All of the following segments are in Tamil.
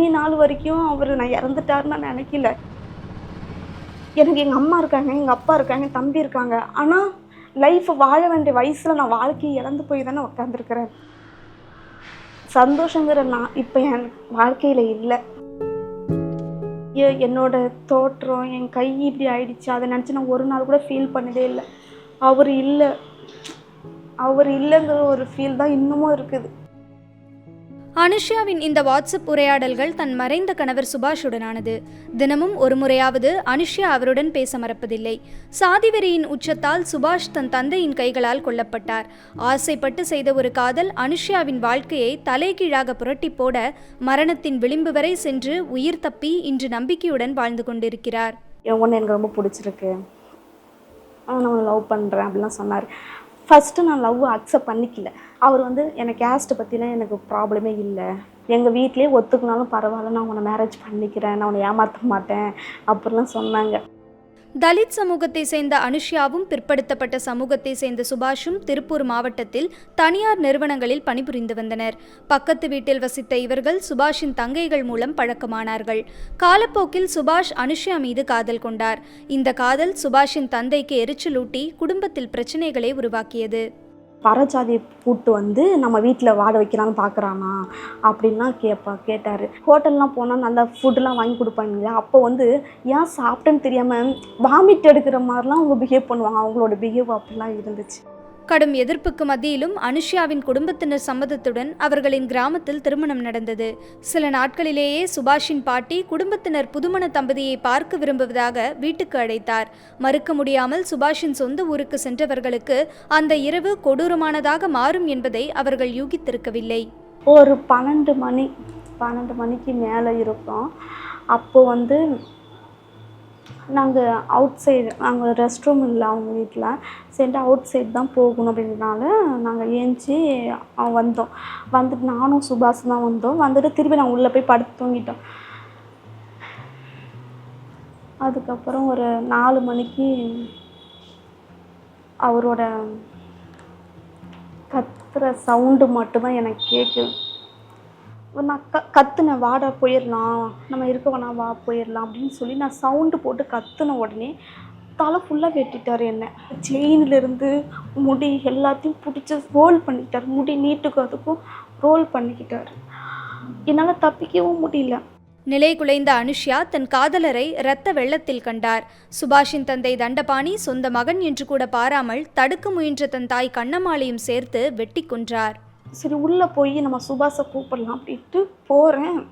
இன்னி நாள் வரைக்கும் அவர் நான் இறந்துட்டாருன்னு நான் நினைக்கல. எனக்கு எங்கள் அம்மா இருக்காங்க எங்கள் அப்பா இருக்காங்க தம்பி இருக்காங்க. ஆனால் லைஃப் வாழ வேண்டிய வயசில் நான் வாழ்க்கையை இழந்து போய் தானே உட்காந்துருக்கிறேன் சந்தோஷங்கிற நான் இப்போ என் வாழ்க்கையில் இல்லை. என்னோட தோற்றம் என் கை இப்படி ஆயிடுச்சு அதை நினச்சி நான் ஒரு நாள் கூட ஃபீல் பண்ணதே இல்லை. அவர் இல்லை. அவர் இல்லைங்கிற ஒரு ஃபீல் தான் இன்னமும் இருக்குது. அனுஷ்யாவின் இந்த வாட்ஸ்அப் உரையாடல்கள் தன் மறைந்த கணவர் சுபாஷுடனானது. தினமும் ஒரு முறையாவது அனுஷ்யா அவருடன் பேச மறப்பதில்லை. சாதிவெறியின் உச்சத்தால் சுபாஷ் தன் தந்தையின் கைகளால் கொல்லப்பட்டார். ஆசைப்பட்டு செய்த ஒரு காதல் அனுஷ்யாவின் வாழ்க்கையை தலைகீழாக புரட்டி போட மரணத்தின் விளிம்பு வரை சென்று உயிர் தப்பி இன்று நம்பிக்கையுடன் வாழ்ந்து கொண்டிருக்கிறார். ஒன்று எனக்கு ரொம்ப பிடிச்சிருக்கு. நான் லவ் பண்ணுறேன் அப்படிலாம் சொன்னார். ஃபஸ்ட்டு நான் லவ் அக்செப்ட் பண்ணிக்கல. அவர் வந்து எனக்கு கேஸ்ட்டை பற்றிலாம் எனக்கு ப்ராப்ளமே இல்லை. எங்கள் வீட்லேயே ஒத்துக்குனாலும் பரவாயில்ல நான் உன்னை மேரேஜ் பண்ணிக்கிறேன் நான் உன்னை ஏமாற்ற மாட்டேன் அப்படிலாம் சொன்னாங்க. தலித் சமூகத்தை சேர்ந்த அனுஷ்யாவும் பிற்படுத்தப்பட்ட சமூகத்தை சேர்ந்த சுபாஷும் திருப்பூர் மாவட்டத்தில் தனியார் நிறுவனங்களில் பணிபுரிந்து வந்தனர். பக்கத்து வீட்டில் வசித்த இவர்கள் சுபாஷின் தங்கைகள் மூலம் பழக்கமானார்கள். காலப்போக்கில் சுபாஷ் அனுஷ்யா மீது காதல் கொண்டார். இந்த காதல் சுபாஷின் தந்தைக்கு எரிச்சலூட்டி குடும்பத்தில் பிரச்சனைகளை உருவாக்கியது. பரஜாதியை கூட்டு வந்து நம்ம வீட்டில் வாட வைக்கலாம்னு பார்க்குறானா அப்படின்லாம் கேட்பா கேட்டார். ஹோட்டல்லாம் போனால் நல்லா ஃபுட்டுலாம் வாங்கி கொடுப்பாங்க அப்போ வந்து ஏன் சாப்பிட்டேன்னு தெரியாமல் வாமிட் எடுக்கிற மாதிரிலாம் அவங்க பிஹேவ் பண்ணுவாங்க. அவங்களோட பிஹேவ் அப்படிலாம் இருந்துச்சு. கடும் எதிர்ப்புக்கு மத்தியிலும் அனுஷ்யாவின் குடும்பத்தினர் சம்மதத்துடன் அவர்களின் கிராமத்தில் திருமணம் நடந்தது. சில நாட்களிலேயே சுபாஷின் பாட்டி குடும்பத்தினர் புதுமண தம்பதியை பார்க்க விரும்புவதாக வீட்டுக்கு அழைத்தார். மறுக்க முடியாமல் சுபாஷின் சொந்த ஊருக்கு சென்றவர்களுக்கு அந்த இரவு கொடூரமானதாக மாறும் என்பதை அவர்கள் யூகித்திருக்கவில்லை. ஒரு பன்னெண்டு மணி பன்னெண்டு மணிக்கு மேலே இருக்கும். அப்போ வந்து நாங்கள் அவுட் சைடு நாங்கள் ரெஸ்ட் ரூம் இல்லை அவங்க வீட்டில் சரி அவுட் சைடு தான் போகணும் அப்படின்றனால நாங்கள் ஏஞ்சி வந்தோம். வந்துட்டு நானும் சுபாஷ் தான் வந்தோம். வந்துட்டு திருப்பி நாங்கள் உள்ளே போய் படுத்து தூங்கிட்டோம். அதுக்கப்புறம் ஒரு நாலு மணிக்கு அவரோட கத்துற சவுண்டு மட்டும்தான் எனக்கு கேட்குது. நான் க கத்துனேன் வாடா போயிடலாம் நம்ம இருக்க வேணாம் வா போயிடலாம் அப்படின்னு சொல்லி நான் சவுண்டு போட்டு கத்துன உடனே தலை ஃபுல்லாக வெட்டிட்டார் என்ன. செயின்லேருந்து முடி எல்லாத்தையும் பிடிச்சி ரோல் பண்ணிக்கிட்டார். முடி நீட்டுக்கும் அதுக்கும் ரோல் பண்ணிக்கிட்டார். என்னால் தப்பிக்கவும் முடியல. நிலை குலைந்த அனுஷ்யா தன் காதலரை இரத்த வெள்ளத்தில் கண்டார். சுபாஷின் தந்தை தண்டபாணி சொந்த மகன் என்று கூட பாராமல் தடுக்க முயன்ற தன் தாய் கண்ணமாலையும் சேர்த்து வெட்டி கொன்றார். சரி உள்ளே போய் நம்ம சுபாஷை கூப்பிடலாம் அப்படின்ட்டு போகிறேன்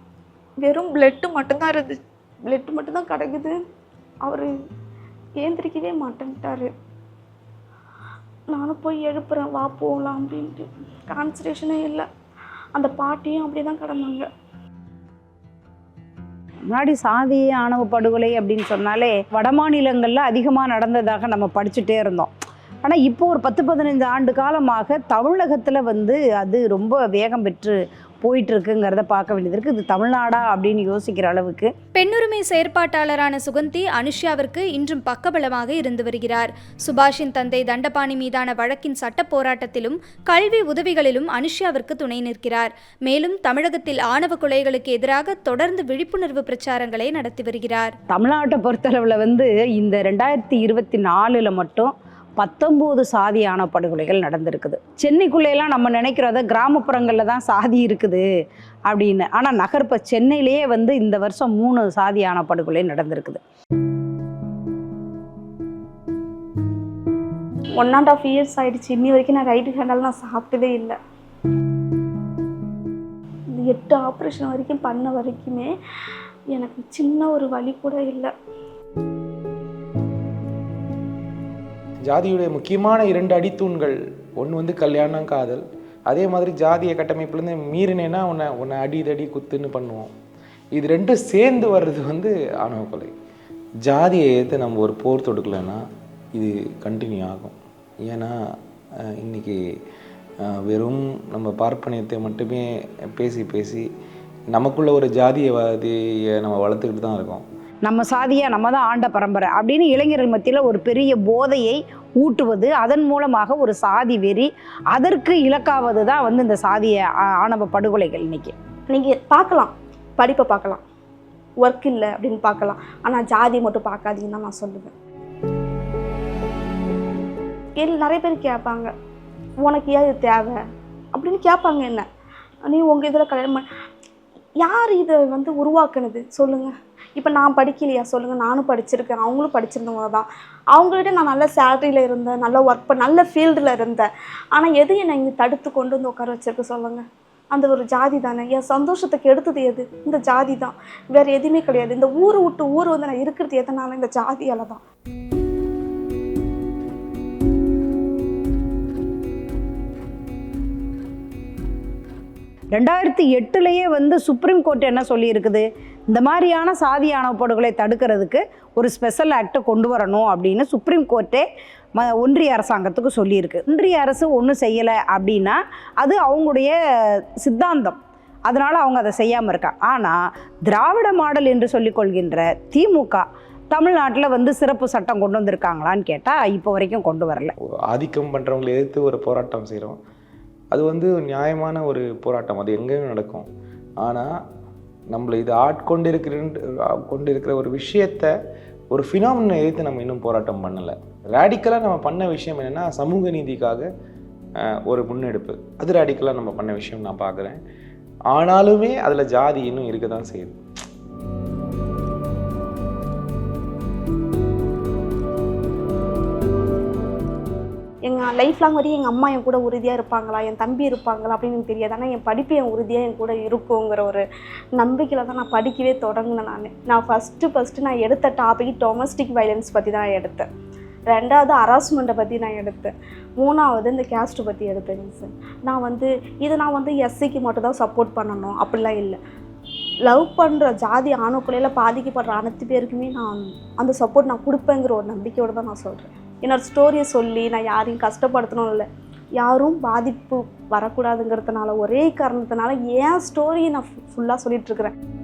வெறும் பிளட்டு மட்டும்தான் இருந்து பிளட்டு மட்டும்தான் கிடக்குது. அவர் ஏந்திரிக்கவே மாட்டேன்ட்டாரு. நானும் போய் எழுப்புறேன் வா போகலாம் அப்படின்ட்டு. கான்சன்ட்ரேஷனே இல்லை. அந்த பாட்டியும் அப்படி தான் கிடந்தாங்க. முன்னாடி சாதி ஆணவ படுகொலை அப்படின்னு சொன்னாலே வட மாநிலங்களில் அதிகமாக நடந்ததாக நம்ம படிச்சுட்டே இருந்தோம். ஆனால் இப்போ ஒரு பத்து பதினைந்து ஆண்டு காலமாக தமிழகத்தில் வந்து அது ரொம்ப வேகம் பெற்று போயிட்டு இருக்குங்கிறத பார்க்க வேண்டியது இருக்குது இது தமிழ்நாடா அப்படின்னு யோசிக்கிற அளவுக்கு. பெண்ணுரிமை செயற்பாட்டாளரான சுகந்தி அனுஷ்யாவிற்கு இன்றும் பக்கபலமாக இருந்து வருகிறார். சுபாஷின் தந்தை தண்டபாணி மீதான வழக்கின் சட்ட போராட்டத்திலும் கல்வி உதவிகளிலும் அனுஷ்யாவிற்கு துணை நிற்கிறார். மேலும் தமிழகத்தில் ஆணவ கொலைகளுக்கு எதிராக தொடர்ந்து விழிப்புணர்வு பிரச்சாரங்களை நடத்தி வருகிறார். தமிழ்நாட்டை பொறுத்தளவில் வந்து இந்த ரெண்டாயிரத்தி இருபத்தி நாலில் மட்டும் பத்தொம்போது சாதியான படுகொலைகள் நடந்திருக்குது. சென்னைக்குள்ளேலாம் நம்ம நினைக்கிறத கிராமப்புறங்களில் தான் சாதி இருக்குது அப்படின்னு. ஆனால் நகர்ப்ப சென்னையிலேயே வந்து இந்த வருஷம் மூணு சாதியான படுகொலை நடந்திருக்குது. ஒன் அண்ட் ஆஃப் இயர்ஸ் ஆயிடுச்சு. இன்னி வரைக்கும் நான் ரைட்டு ஹேண்டால் நான் சாப்பிட்டதே இல்லை. இந்த எட்டு ஆப்ரேஷன் வரைக்கும் பண்ண வரைக்குமே எனக்கு சின்ன ஒரு வழி கூட இல்லை. ஜாதியுடைய முக்கியமான இரண்டு அடித்தூண்கள் ஒன்று வந்து கல்யாணம் காதல். அதே மாதிரி ஜாதிய கட்டமைப்புலேருந்து மீறினேன்னா உன்னை உன்னை அடி தடி குத்துன்னு பண்ணுவோம். இது ரெண்டும் சேர்ந்து வர்றது வந்து ஆணவ கொலை. ஜாதியை ஏற்று நம்ம ஒரு போர் தொடுக்கலைன்னா இது கண்டினியூ ஆகும். ஏன்னா இன்றைக்கி இன்னைக்கு வெறும் நம்ம பார்ப்பனியத்தை மட்டுமே பேசி பேசி நமக்குள்ள ஒரு ஜாதியவாதியை நம்ம வளர்த்துக்கிட்டு தான் இருக்கோம். நம்ம சாதியாக நம்ம தான் ஆண்ட பரம்பரை அப்படின்னு இளைஞர்கள் மத்தியில் ஒரு பெரிய போதையை ஊட்டுவது அதன் மூலமாக ஒரு சாதி வெறி அதற்கு இலக்காவது தான் வந்து இந்த சாதிய ஆணவ படுகொலைகள் இன்னைக்கு. நீங்கள் பார்க்கலாம். படிப்பை பார்க்கலாம். ஒர்க் இல்லை அப்படின்னு பார்க்கலாம். ஆனால் ஜாதி மட்டும் பார்க்காதீங்கன்னு தான் நான் சொல்லுவேன். கேள்வி நிறைய பேர் கேட்பாங்க உனக்கு ஏன் இது தேவை? அப்படின்னு கேட்பாங்க என்ன? நீ உங்கள் இதில் கல்யாணம் பண்ண யார் இதை வந்து உருவாக்குனது? சொல்லுங்கள் இப்போ நான் படிக்கலையா? சொல்லுங்கள் நானும் படிச்சிருக்கேன். அவங்களும் படிச்சிருந்தவங்க தான் அவங்கள்ட்ட நான் நல்ல சேலரியில் இருந்தேன். நல்ல ஒர்க் பண்ண நல்ல ஃபீல்டில் இருந்தேன். ஆனால் எது என்னை இங்கே தடுத்து கொண்டு வந்து உட்கார வச்சிருக்கு சொல்லுங்கள் அந்த ஒரு ஜாதி தானே. என் சந்தோஷத்தை கெடுத்தது எது? இந்த ஜாதி தான். வேறு எதுவுமே கிடையாது. இந்த ஊரை விட்டு ஊர் வந்து நான் இருக்கிறது எதனால? இந்த ஜாதியால் தான். ரெண்டாயிரத்தி எட்டுலேயே வந்து சுப்ரீம் கோர்ட் என்ன சொல்லியிருக்குது? இந்த மாதிரியான சாதி ஆணவ படுகொலை தடுக்கிறதுக்கு ஒரு ஸ்பெஷல் ஆக்டை கொண்டு வரணும் அப்படின்னு சுப்ரீம் கோர்ட்டே ம ஒன்றிய அரசாங்கத்துக்கு சொல்லியிருக்கு. ஒன்றிய அரசு ஒன்றும் செய்யலை அப்படின்னா அது அவங்களுடைய சித்தாந்தம். அதனால் அவங்க அதை செய்யாமல் இருக்காங்க ஆனால் திராவிட மாடல் என்று சொல்லிக்கொள்கின்ற திமுக தமிழ்நாட்டில் வந்து சிறப்பு சட்டம் கொண்டு வந்திருக்காங்களான்னு கேட்டால் இப்போ வரைக்கும் கொண்டு வரல. ஆதிக்கம் பண்ணுறவங்களை எதிர்த்து ஒரு போராட்டம் செய்கிறோம் அது வந்து நியாயமான ஒரு போராட்டம். அது எங்கேயும் நடக்கும். ஆனால் நம்மளை இது ஆட்கொண்டிருக்கிற கொண்டிருக்கிற ஒரு விஷயத்த ஒரு ஃபினாமினை எதிர்த்து நம்ம இன்னும் போராட்டம் பண்ணலை. ரேடிக்கலாக நம்ம பண்ண விஷயம் என்னென்னா சமூக நீதிக்காக ஒரு முன்னெடுப்பு. அது ரேடிக்கலாக நம்ம பண்ண விஷயம் நான் பார்க்குறேன் ஆனாலுமே அதில் ஜாதி இன்னும் இருக்க தான் செய்யுது. லைஃப் லாங் வரையும் எங்கள் அம்மா என் கூட உறுதியாக இருப்பாங்களா? என் தம்பி இருப்பாங்களா? அப்படின்னு எனக்கு தெரியாது. ஆனால் என் படிப்பு என் உறுதியாக என் கூட இருக்குங்கிற ஒரு நம்பிக்கையில் தான் நான் படிக்கவே தொடங்கினேன் நான். நான் ஃபஸ்ட்டு ஃபஸ்ட்டு நான் எடுத்த டாபிக் டொமஸ்டிக் வைலன்ஸ் பற்றி தான் எடுத்தேன். ரெண்டாவது ஹராஸ்மெண்ட்டை பற்றி நான் எடுத்தேன். மூணாவது இந்த கேஸ்ட்டை பற்றி எடுத்தேன். சார் நான் வந்து இது நான் வந்து எஸ்சிக்கு மட்டும் தான் சப்போர்ட் பண்ணணும். அப்படிலாம் இல்லை. லவ் பண்ணுற ஜாதி ஆணுக்குள்ளையில் பாதிக்கப்படுற அனைத்து பேருக்குமே நான் அந்த சப்போர்ட் நான் கொடுப்பேங்கிற ஒரு நம்பிக்கையோடு தான் நான் சொல்கிறேன் என்னோட ஸ்டோரியை சொல்லி நான் யாரையும் கஷ்டப்படுத்தணும் இல்லை. யாரும் பாதிப்பு வரக்கூடாதுங்கிறதுனால ஒரே காரணத்தினால ஏன் ஸ்டோரியை நான் ஃபுல்லாக சொல்லிகிட்ருக்கிறேன்